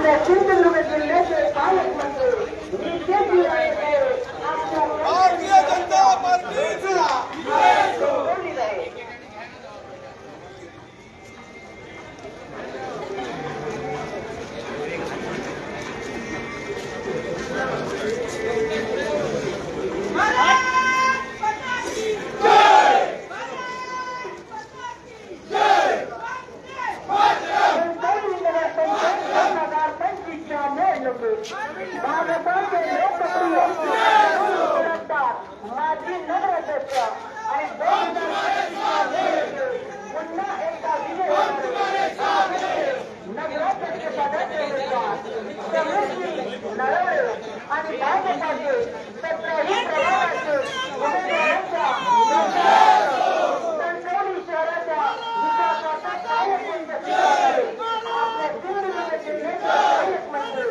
आपल्या सिंधुदुर्ग जिल्ह्याचे पालकमंत्री नित्याजी राणे आपल्या भारतीय जनता पार्टीचा बोलली आहे कणकवली नगरपंचायत दोन हजार पंचवीसच्या निवडणुकीत भाजपाचे लोकप्रिय उमेदवार माजी नगराध्यक्ष आणि दोन हजार पंचवीसच्या निवडणुकीत पुन्हा एकदा विजय होणारे नगराध्यक्ष पदाचे उमेदवार समीरजी नरवडे आणि भाजपाचे सतराही प्रभागाचे उमेदवारांच्या कणकवली शहराच्या विकासाचा आपल्या जिल्ह्याचे पालकमंत्री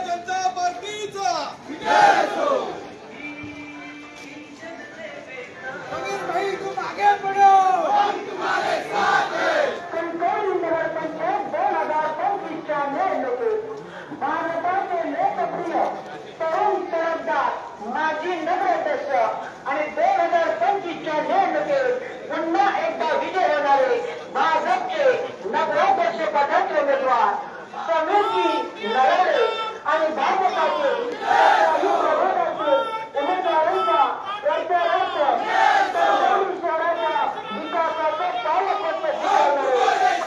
भारतीय जनता पार्टीचा समीर भाई तुम आगे दोन हजार पंचवीसच्या निवडणुकीत भारताचे लोकप्रिय तरुण तरफदार माजी नगराध्यक्ष आणि दोन हजार पंचवीसच्या निवडणुकीत पुन्हा एकदा विजय होणारे भाजपचे नगराध्यक्ष पदाचे उमेदवार समीरजी नरवडे आणि भाजपाचे काही शहराच्या विकासाचे पालकमंत्री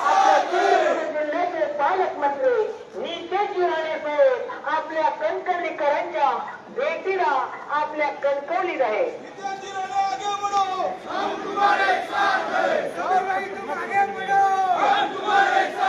आपल्या जिल्ह्याचे पालकमंत्री नितेश राणे साहेब आपल्या कणकवलीकरांच्या भेटीला आपल्या कणकवलीत आहे हम तुम्हारे साथ हैं हम तुम्हारे साथ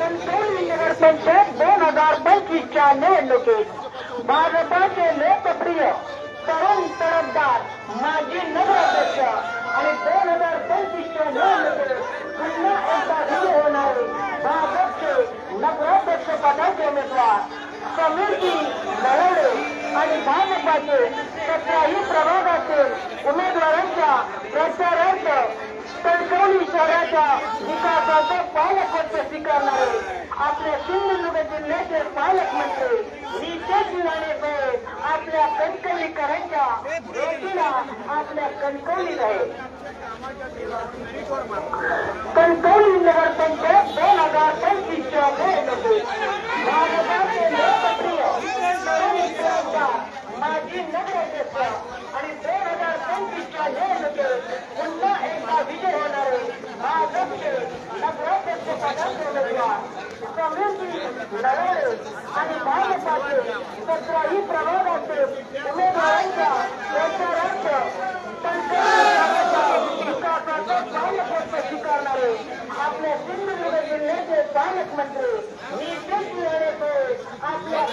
कंटेनमेंट दोन हजार पंचवीसच्या निवडणुकीत भाजपाचे लोकप्रिय तरुण तरफदार माजी नगराध्यक्ष आणि दोन हजार पंचवीसच्या निवडणुकीत पुन्हा एकदा सुरू होणारे. भाजपचे नगराध्यक्ष पदाचे उमेदवार समिती लढवले आणि भाजपाचे कुठलाही प्रभाग असेल उमेदवारांच्या प्रचारार्थ कणकवली शहराच्या विकासाचा पालकत्व स्वीकारणारे आपल्या सिंधुदुर्ग जिल्ह्याचे पालकमंत्री विशेष साहेब आपल्या कणकवलीकरांच्या भेटीला आपल्या कणकवलीत आहे कणकवली नगरपंचायत दोन हजार समृद्धी लढाई आणि भाजपाचे सत्राही प्रभागाचे उमेदवारांच्या सिंधुदुर्ग जिल्ह्याचे पालकमंत्री मी तेच मिळवतो आपल्या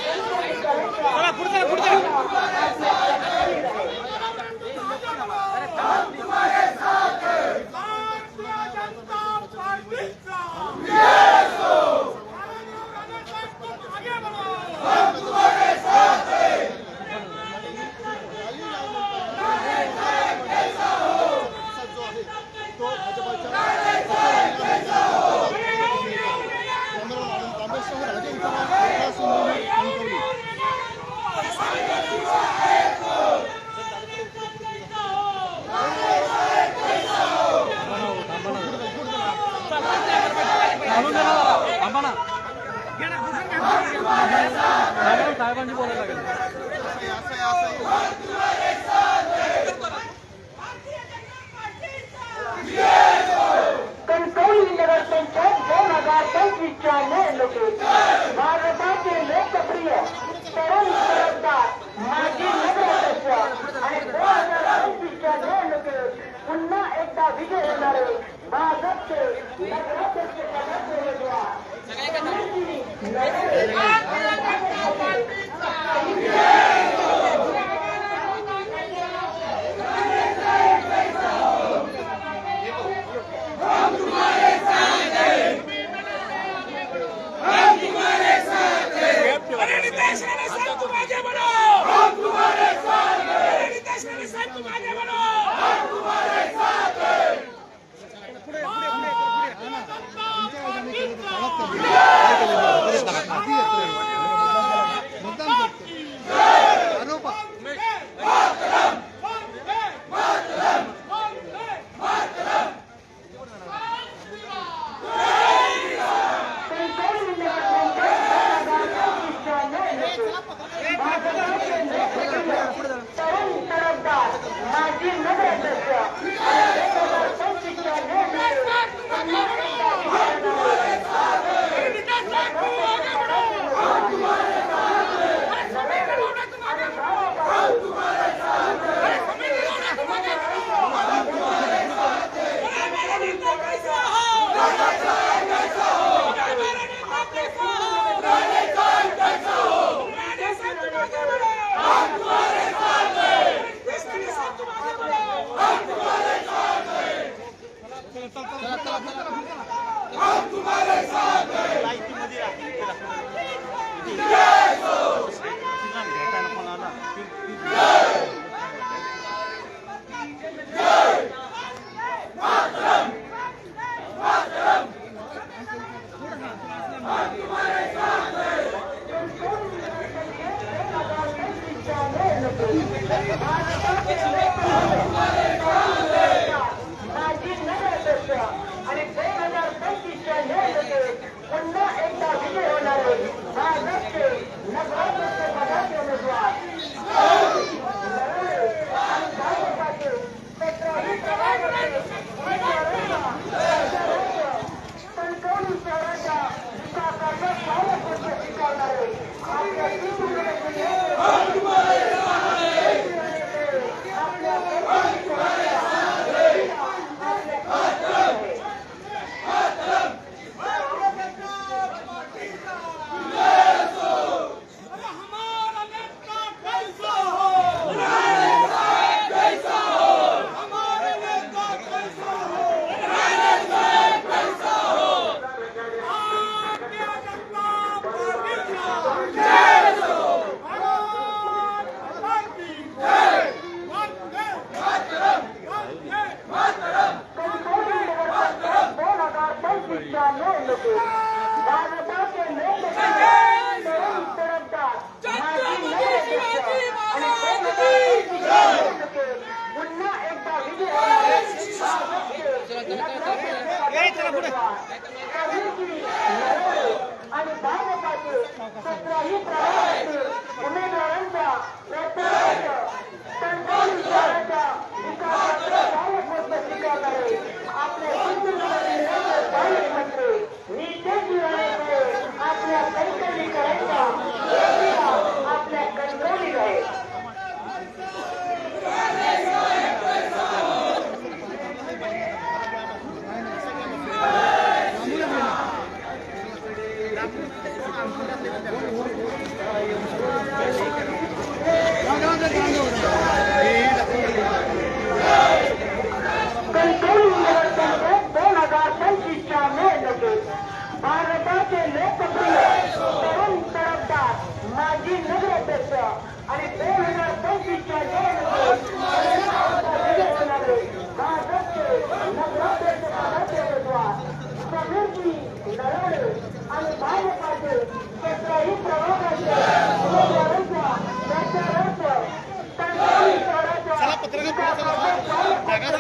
Come on.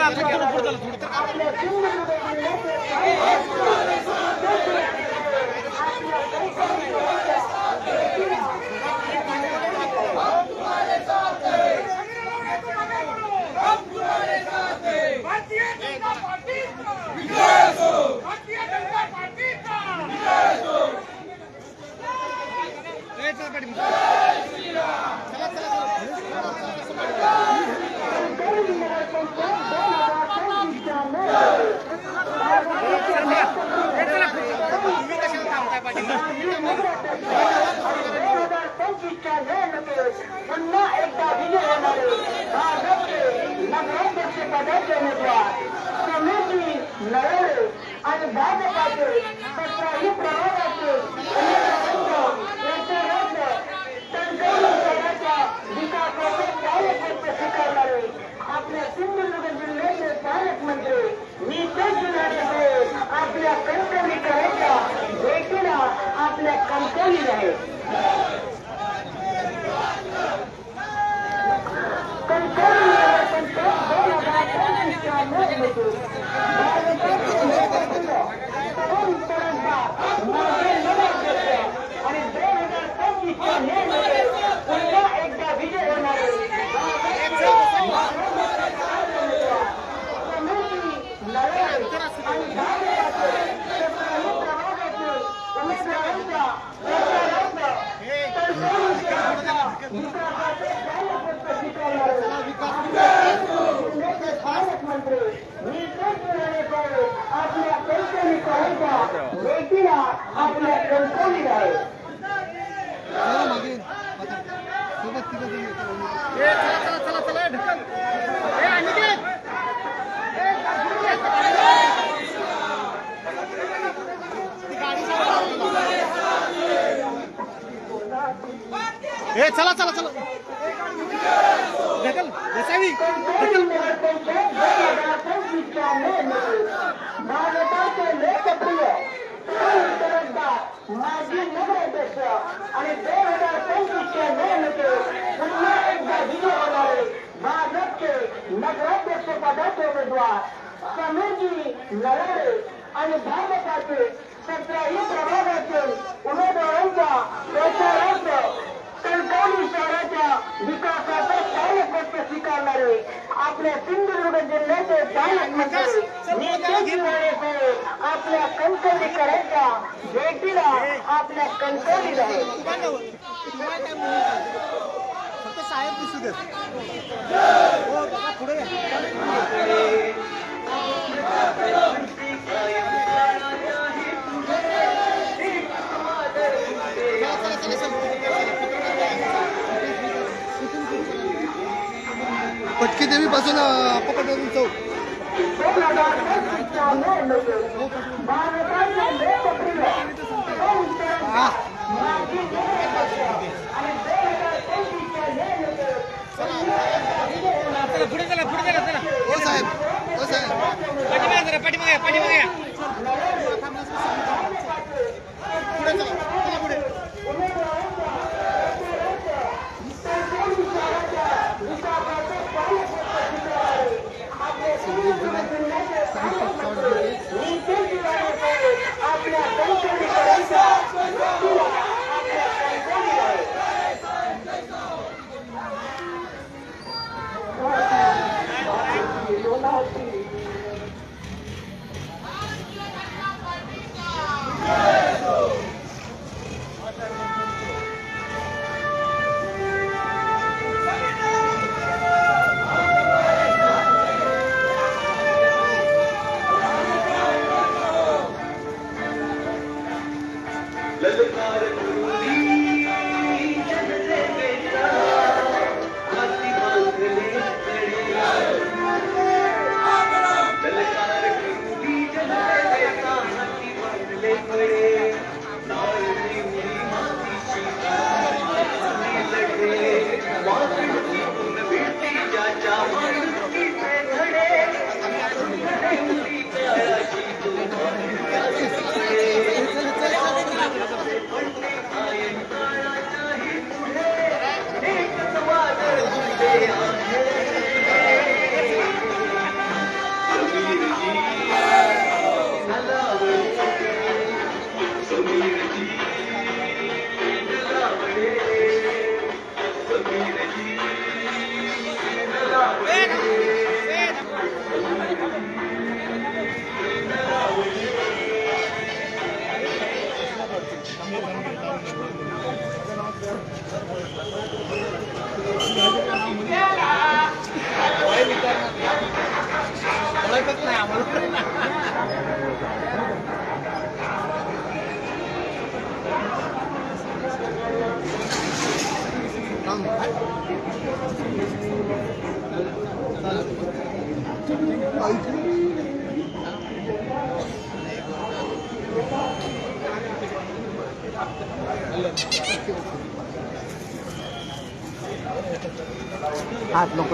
आपल्या सिंधुदुर्ग पुन्हा एकदा विजय होणारे भाजपचे नगराध्यक्ष पदाचे उमेदवार समीरजी नरवडे आणि भाजपाचे सतराही प्रभागाचे उमेदवारांच्या प्रचारार्थ टणकवली विकासाचे कार्यकर्ते स्वीकारणारे आपल्या सिंधुदुर्ग जिल्ह्याचे पालकमंत्री नितेश राणे हे आपल्या कंपनी करायच्या भेटीला आपल्या कणकवली आहे. कणकवली नगरपंचायत दोन हजार पंचवीसच्या निवडणुकीत भारताचे लोकप्रिय तरुण तरफदार माजी नगराध्यक्ष आणि दोन हजार पंचवीसच्या निवडणुकीत पुन्हा एकदा विजय होणारे समिती नरवडे आणि भाजपाचे सतराही प्रभागाचे उमेदवारांच्या प्रचारार्थ टणकवली शहराच्या विकासाचे कार्यकर्ते स्वीकारणारे जिल्ह्याचे पालकमंत्री नितेश राणे साहेब आपल्या कणकवली करायच्या भेटीला आपल्या कणकवली आहे. ए चला चला चला. ढकल बसावी भारताचे लोकप्रिय माजी नगराध्यक्ष आणि दोन हजार पंचवीसच्या निवडणुकीत पुन्हा एकदा विजय होणारे भाजपचे नगराध्यक्ष पदाचे उमेदवार समीरजी नरवडे आणि भाजपाचे सतराही प्रभागातील उमेदवारांच्या प्रचारार्थ कणकवली विकासाचे कार्यकर्ते स्वीकारणारे आपल्या सिंधुदुर्ग जिल्ह्याचे पालकमंत्री नितेश राणे साहेब आपल्या कणकवलीकरांच्या भेटीला आपल्या कणकवली साहेब दिसू देत. हो, पुढे निवडणुकीत पुन्हा एकदा विजय होणारे पुढे चला पुढे चला चला. हो साहेब हो साहेब. पाठीमागे जरा पाठीमागे पाठीमागे.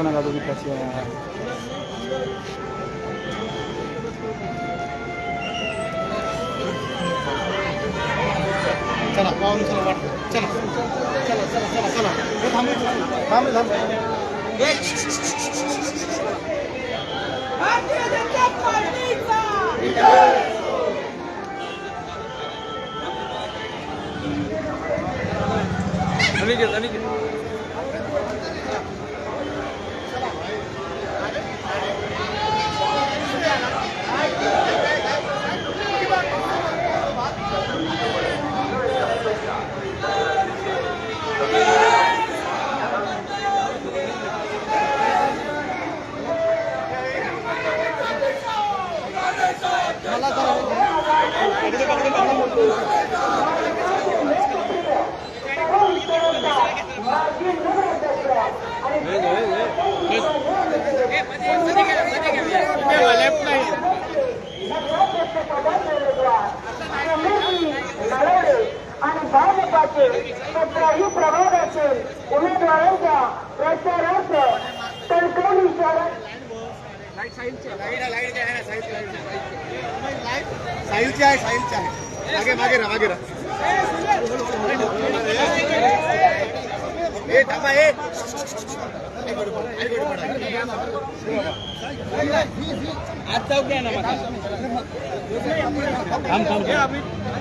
नका तुम्ही कसे चला पाहून चला वाट चला चला चला चला चला हे थांबे थांबे थांबे भारतीय जनता पार्टीचा आणि भाजपाचे सतराही प्रभागाचे उमेदवारांच्या प्रचारार्थ कणकवली शहरात साहिलचे आहे. साहिलचे आहे. मागे मागे राहा मागे राहा ए थांबा ए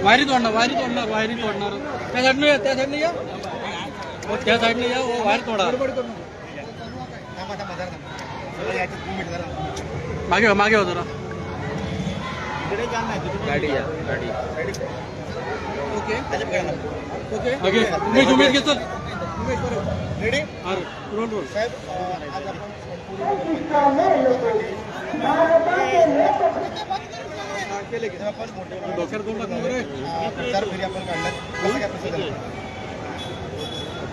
वायरी तोडणार वायरी तोडणार वायरी तोडणार त्या साईडने या त्या साईडने या हो, त्या साईडने या ओ वायर तोडा थांबा थांबा जरा थांबा जरा याच्यात दोन मिनिटं जरा मागे हो, मागे हो जरा गाडी या गाडी ओके। त्याच्यात घ्या ना. Okay okay. उमेश उमेश घे चल उमेश बरोबर रेडी अरे रोल रोल साहेब अं, आज। आपण केले की? आपण मोठे डोक्यात दोन टाकून रे प्रचार फेरी आपण काढला कसं काय प्रसिद्ध झालं?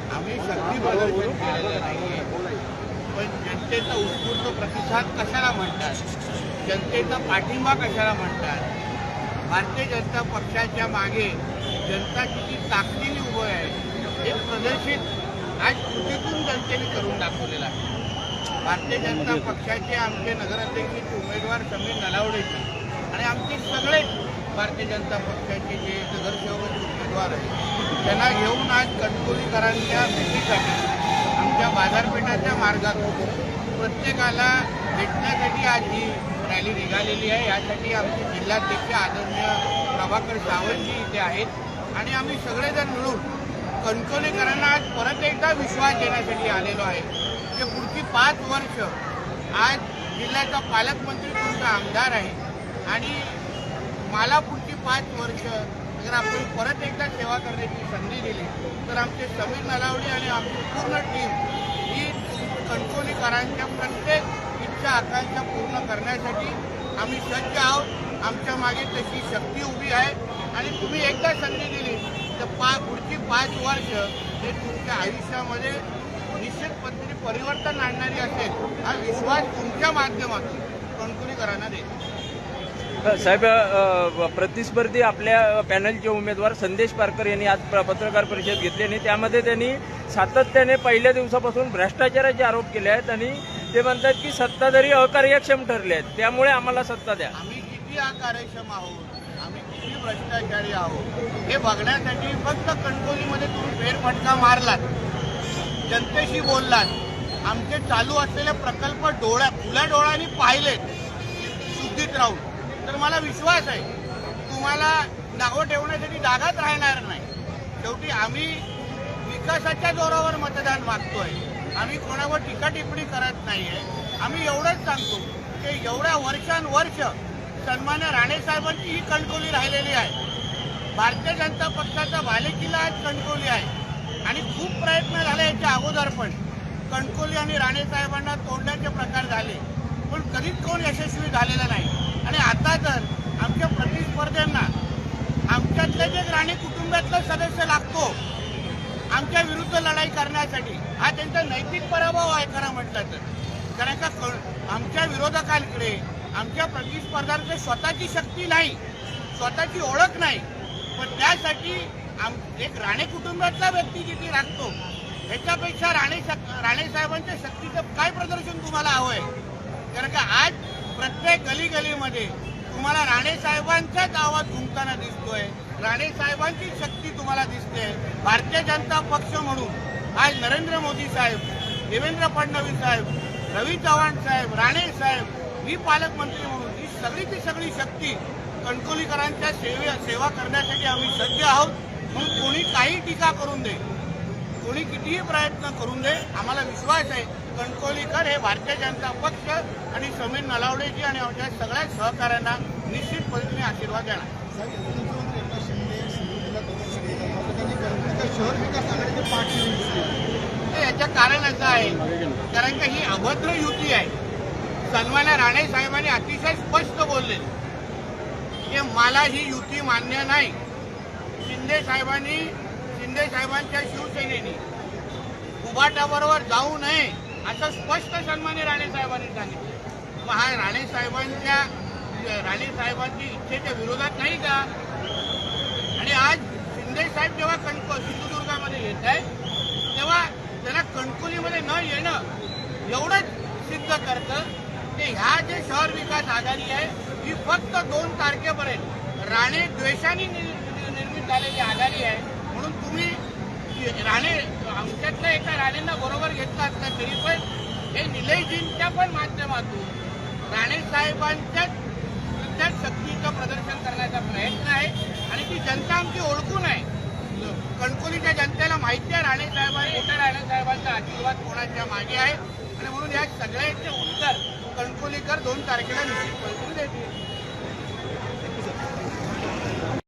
आम्ही शक्ती प्रदर्शन केलेलं नाहीये पण जनतेचा उत्स्फूर्त प्रतिसाद कशाला म्हणतात जनतेचा पाठिंबा कशाला म्हणतात? भारतीय जनता पक्षाच्या मागे जनता किती ताकदीने उभं आहे हे प्रदर्शित आज कृतीतून जनतेने करून दाखवलेलं आहे. भारतीय जनता पक्षाचे आमचे नगराध्यक्ष उमेदवार समीर नलावडेचे आणि आमचे सगळे भारतीय जनता पक्षाचे जे नगरसेवक उमेदवार आहेत त्यांना घेऊन आज कणकोलीकरांच्या भेटीसाठी आमच्या बाजारपेठाच्या मार्गातून प्रत्येकाला भेटण्यासाठी आज ही रॅली निघालेली आहे. यासाठी आमचे जिल्हाध्यक्ष आदरणीय प्रभाकर सावंतजी इथे आहेत. आणि आम्ही सगळेजण मिळून कणकवलीकरांना आज परत एकदा विश्वास देण्यासाठी आलेलो आहे. जे पुढची पाच वर्ष आज जिल्ह्याचा पालकमंत्री तुमचा आमदार आहे. आणि मला पुढची पाच वर्ष जर आपण परत एकदा सेवा करण्याची संधी दिली तर आमचे समीर नलावडी आणि आमची पूर्ण टीम ही कणकवलीकरांच्या प्रत्येक इच्छा आकांक्षा पूर्ण करण्यासाठी आम्ही सज्ज आहोत. आमच्या मागे तशी शक्ती उभी आहे. आणि तुम्ही एकदा संधी दिली तर पा पुढची पाच वर्ष हे तुमच्या आयुष्यामध्ये निश्चित पद्धतीने परिवर्तन आणणारी असेल. हा विश्वास तुमच्या माध्यमातून कणकोलीकरांना देतो साहेब प्रतिस्पर्धी आपल्या पॅनलचे उमेदवार संदेश पारकर यांनी आज पत्रकार परिषद घेतली आणि त्यामध्ये त्यांनी सातत्याने पहिल्या दिवसापासून भ्रष्टाचाराचे आरोप केले आहेत आणि ते म्हणतात की सत्ताधारी अकार्यक्षम ठरले आहेत त्यामुळे आम्हाला सत्ता द्या. आम्ही किती अकार्यक्षम आहोत? आम्ही किती भ्रष्टाचारी आहोत? हे बघण्यासाठी फक्त कणकोलीमध्ये तुम्ही फेरफटका मारलात. जनतेशी बोललात. आमचे चालू असलेले प्रकल्प डोळ्या खुल्या डोळ्यांनी पाहिलेत. शुद्धीत राहून. तर मला विश्वास आहे तुम्हाला नावं ठेवण्यासाठी जागाच राहणार नाही. शेवटी आम्ही विकासाच्या जोरावर मतदान मागतोय. आम्ही कोणावर टीका टिप्पणी करत आहे आम्ही एवढंच सांगतो की एवढ्या वर्षानुवर्ष सन्मान्य राणे साहेबांची ही कणकोली राहिलेली आहे. भारतीय जनता पक्षाचा बालेकिल्ला आज कणकोली आहे. आणि खूप प्रयत्न झाले याच्या अगोदर पण. कणकोली आणि राणे साहेबांना तोडण्याचे प्रकार झाले. पण कधीच कोण यशस्वी झालेला नाही. आणि आता तर आमच्या प्रतिस्पर्ध्यांना आमच्यातले जे राणे कुटुंबातलं सदस्य लागतो आमच्या विरुद्ध लढाई करण्यासाठी हा त्यांचा नैतिक पराभव आहे खरं म्हटलं तर. कारण का आमच्या विरोधकांकडे आमच्या प्रतिस्पर्धांकडे स्वतःची शक्ती नाही स्वतःची ओळख नाही. पण त्यासाठी आम एक राणे कुटुंबातला व्यक्ती जिथे राखतो ह्याच्यापेक्षा राणे शक- राणे साहेबांच्या शक्तीचं काय प्रदर्शन तुम्हाला हवंय? कारण का आज प्रत्येक गली गलीमध्ये तुम्हाला राणे साहेबांचाच आवाज घुमताना दिसतोय. राणे साहेबांची शक्ती तुम्हाला दिसते. भारतीय जनता पक्ष म्हणून आज नरेंद्र मोदी साहेब देवेंद्र फडणवीस साहेब रवी चव्हाण साहेब राणे साहेब ही पालकमंत्री म्हणून ही सगळीची सगळी शक्ती कणकोलीकरांच्या सेवे सेवा करण्यासाठी आम्ही सज्ज आहोत. म्हणून कोणी काही टीका करून दे. कोणी कितीही प्रयत्न करून दे आम्हाला विश्वास आहे. कणकोलीकर हे भारतीय जनता पक्ष आणि समीर नलावडेजी आणि आमच्या सगळ्या सहकाऱ्यांना निश्चित पद्धतीने आशीर्वाद देणार मुख्यमंत्री एकनाथ शिंदे समृद्धीला दरवर्षी घेतात मात्र त्यांनी कणकोलीकर शहर विकास आघाडीचे पाठी दिसली तर याचं कारण असं आहे. कारण का ही अभद्र युती आहे. सन्मान्य राणे साहेबांनी अतिशय स्पष्ट बोलले. की मला ही युती मान्य नाही. शिंदे साहेबांनी शिंदे साहेबांच्या शिवसेनेने उभाटाबरोबर जाऊ नये असं स्पष्ट सन्मान्य राणे साहेबांनी सांगितलं. मग हा राणे साहेबांच्या राणे साहेबांची इच्छेच्या विरोधात नाही का आणि आज शिंदे साहेब जेव्हा कणको सिंधुदुर्गामध्ये येत आहे तेव्हा त्यांना कणकोलीमध्ये न येणं एवढंच सिद्ध करतं की ह्या जे शहर विकास आघाडी आहे ही फक्त दोन तारखेपर्यंत राणे द्वेषाने नि- निर्मित झालेली आघाडी आहे. म्हणून तुम्ही राणे आमच्यातल्या एका राणेंना बरोबर घेतला असता तरी पण हे निलयजींच्या पण माध्यमातून राणे साहेबांच्याच शक्तीचं प्रदर्शन करण्याचा प्रयत्न आहे. आणि ती जनता आमची ओळखून आहे. कणकोलीच्या जनतेला माहिती आहे राणे साहेबांनी मोठ्या राणे साहेबांचा आशीर्वाद कोणाच्या मागे आहे. आणि म्हणून या सगळ्यांचे उत्तर कणकोलीकर दोन तारखेला निश्चित पैसे देतील.